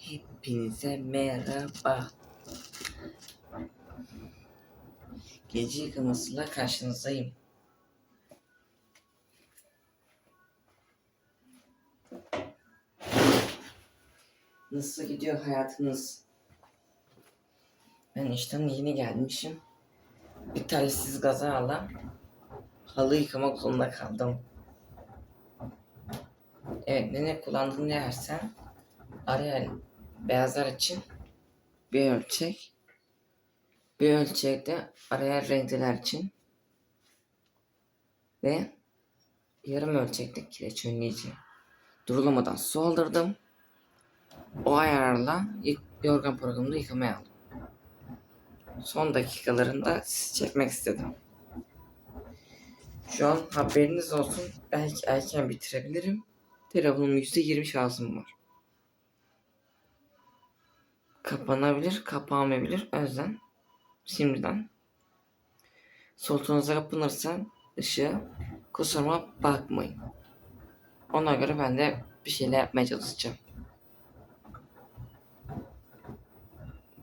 Hepinize merhaba. Gece yıkamasıyla karşınızdayım. Nasıl gidiyor hayatınız? Ben işten yeni gelmişim. Bir talihsiz kazayla halı yıkamak zorunda kaldım. Evet, ne kullandığını yersen Arial beyazlar için bir ölçek. Bir ölçekte Arial renkliler için ve yarım ölçekte kireç önleyici. Durulamadan su aldırdım. O ayarla yorgan programında yıkamaya aldım. Son dakikalarında sizi çekmek istedim. Şu an haberiniz olsun. Belki erken bitirebilirim. Telefonum %20 şarjım var. Kapanabilir, kapanmayabilir. O yüzden şimdiden soltuğunuza kapanırsa ışığı kusuruma bakmayın. Ona göre ben de bir şeyler yapmaya çalışacağım.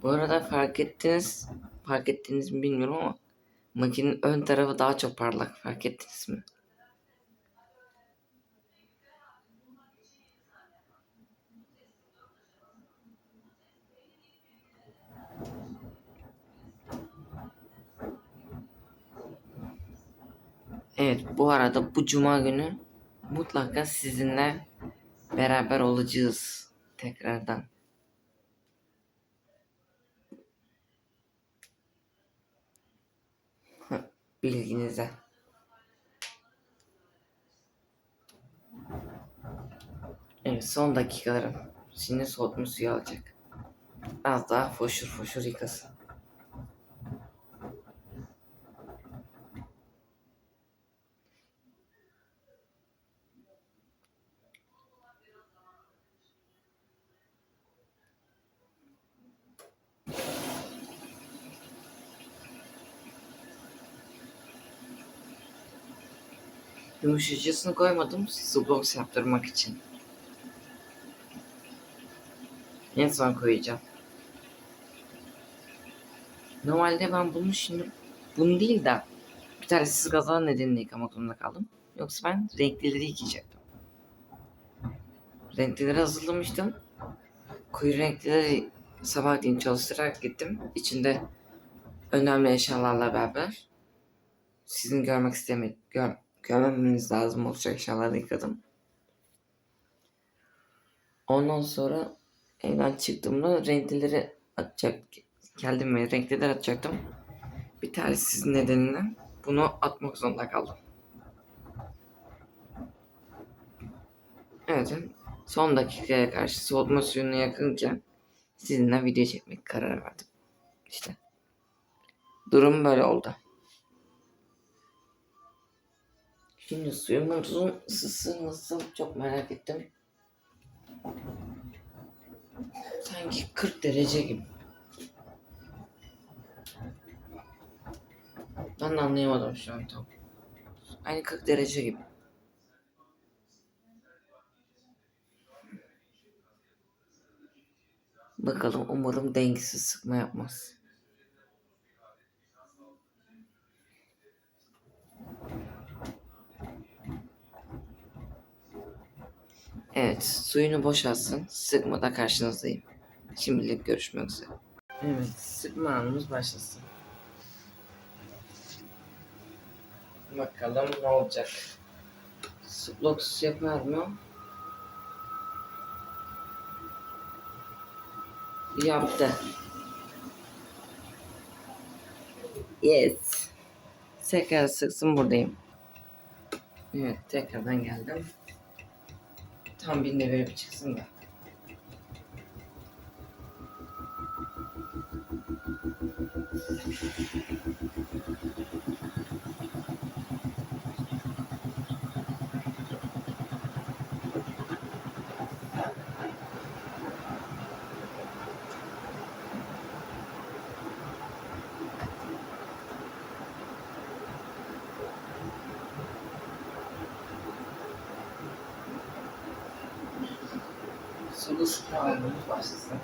Bu arada fark ettiniz, fark ettiniz mi bilmiyorum ama makinenin ön tarafı daha çok parlak. Fark ettiniz mi? Evet, bu arada bu cuma günü mutlaka sizinle beraber olacağız tekrardan. Bilginize. Evet, son dakikalarım. Şimdi soğutma suyu alacak. Az daha foşur foşur yıkasın. Yumuşacısını koymadım sublox yaptırmak için. En son koyacağım. Normalde ben bunu şimdi bunu değil de bir tane siz kaza nedeniyle yıkamak zorunda kaldım. Yoksa ben renklileri yıkayacaktım. Renklileri hazırlamıştım. Koyu renklileri sabahleyin çalıştırarak gittim. İçinde önemli eşyalarla beraber sizin görmek istemedim. Gör, görmemeniz lazım olacak eşyaları yıkadım. Ondan sonra evden çıktığımda renklileri atacak geldim ve renkliler atacaktım. Bir talihsiz nedeniyle bunu atmak zorunda kaldım. Evet, son dakikaya karşı soğutma suyuna yakınken sizinle video çekmek kararı verdim. İşte. Durum böyle oldu. Şimdi suyumuzun ısısı nasıl çok merak ettim. Sanki 40 derece gibi. Ben de anlayamadım şu an tam. Aynı 40 derece gibi. Bakalım umarım dengesiz sıkma yapmaz. Evet, suyunu boşaltsın. Sıkmada karşınızdayım. Şimdilik görüşmek üzere. Evet, sıkma anımız başlasın. Bakalım ne olacak. Splox yapar mı? Yaptı. Yes. Tekrar sıksın buradayım. Evet tekrardan geldim. Tam binde böyle bir çıksın da. Thank you. Sıfır almamız başlasın.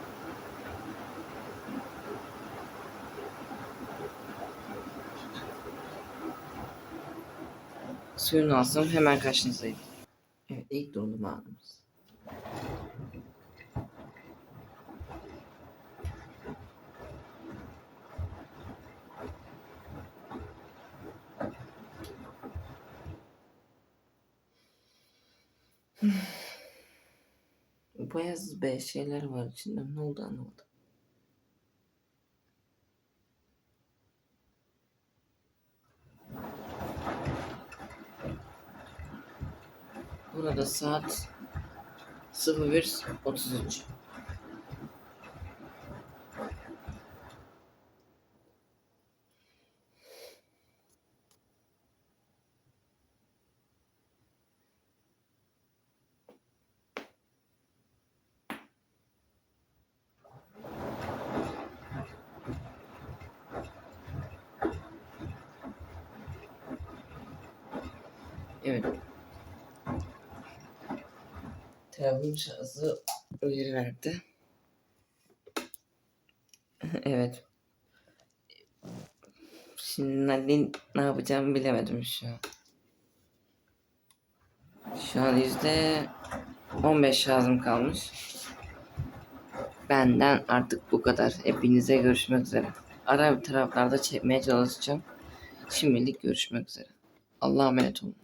Suyunu alsam hemen karşınızdayım. Evet ilk dondurma anımız. Beyaz be şeyler var içinde. Ne oldu anlamadım. Burada saat 01.33. Evet. Telefon şarjı uyarı verdi. evet. Şimdi ne yapacağımı bilemedim şu an. Şu an yüzde 15 şarjım kalmış. Benden artık bu kadar. Hepinize görüşmek üzere. Ara bir taraflarda çekmeye çalışacağım. Şimdilik görüşmek üzere. Allah'a emanet olun.